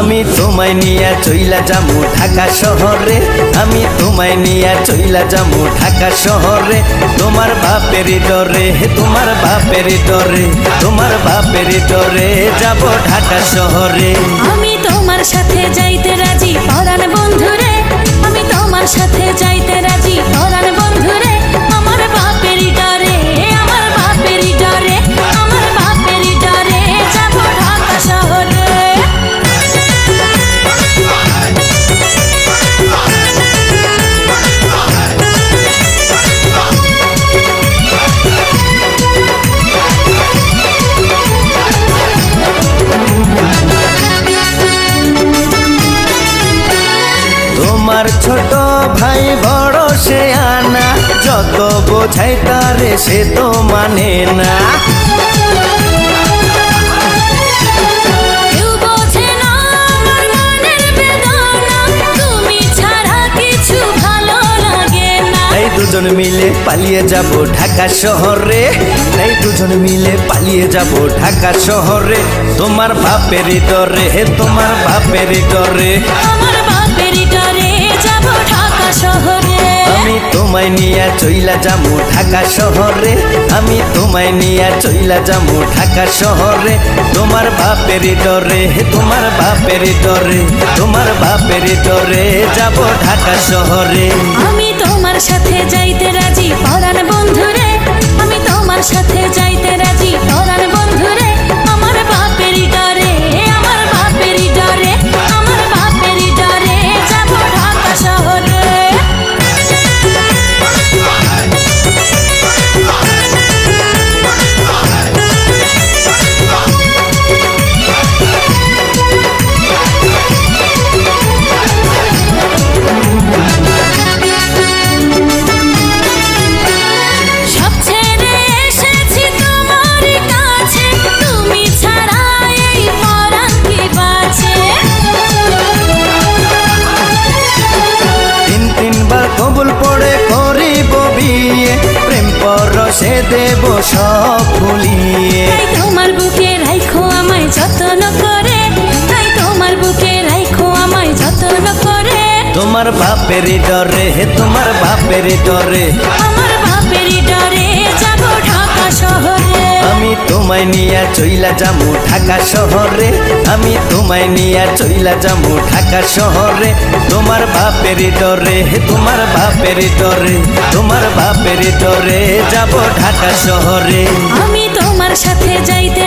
আমি তোমায় নিয়া চইলা যামু ঢাকা শহরে। আমি তোমায় নিয়া চইলা যামু ঢাকা শহরে। তোমার বাপের ডরে তোমার বাপের ডরে। তোমার বাপের ডরে যাব ঢাকা শহরে। আমি তোমার সাথে যাইতে তোমার ছোট ভাই বড় সে আনা যত বোঝাই তারে সে তো মানে না। আমার দুজন মিলে পালিয়ে যাব ঢাকা শহরে। তাই দুজন মিলে পালিয়ে যাব ঢাকা শহরে। তোমার বাপের ডরে হে তোমার বাপের ডরে শহরে। আমি তোমায় নিয়া চইলা যামু ঢাকা শহরে। আমি তোমায় নিয়া চইলা যামু ঢাকা শহরে। তোমার বাপের ডরে তোমার বাপের ডরে তোমার বাপের ডরে যাব ঢাকা শহরে। আমি তোমার সাথে যাইতে রাজি পরাণ বন্ধুরে। আমি তোমার সাথে যাইতে পরশে দেব সব ভুলিয়ে। তোমার বুকে রাখো আমায় যত্ন করে। তাই তোমার বুকে রাখো আমায় যত্ন করে। তোমার বাপের ডরে হে তোমার বাপের ডরে। আমার বাপের ডরে তোমায় নিয়া চইলা যামু ঢাকা শহরে। আমি তোমায় নিয়া চইলা যামু ঢাকা শহরে। তোমার বাপের ডরে তোমার বাপের ডরে। তোমার বাপের ডরে যাব ঢাকা শহরে। আমি তোমার সাথে যাইতে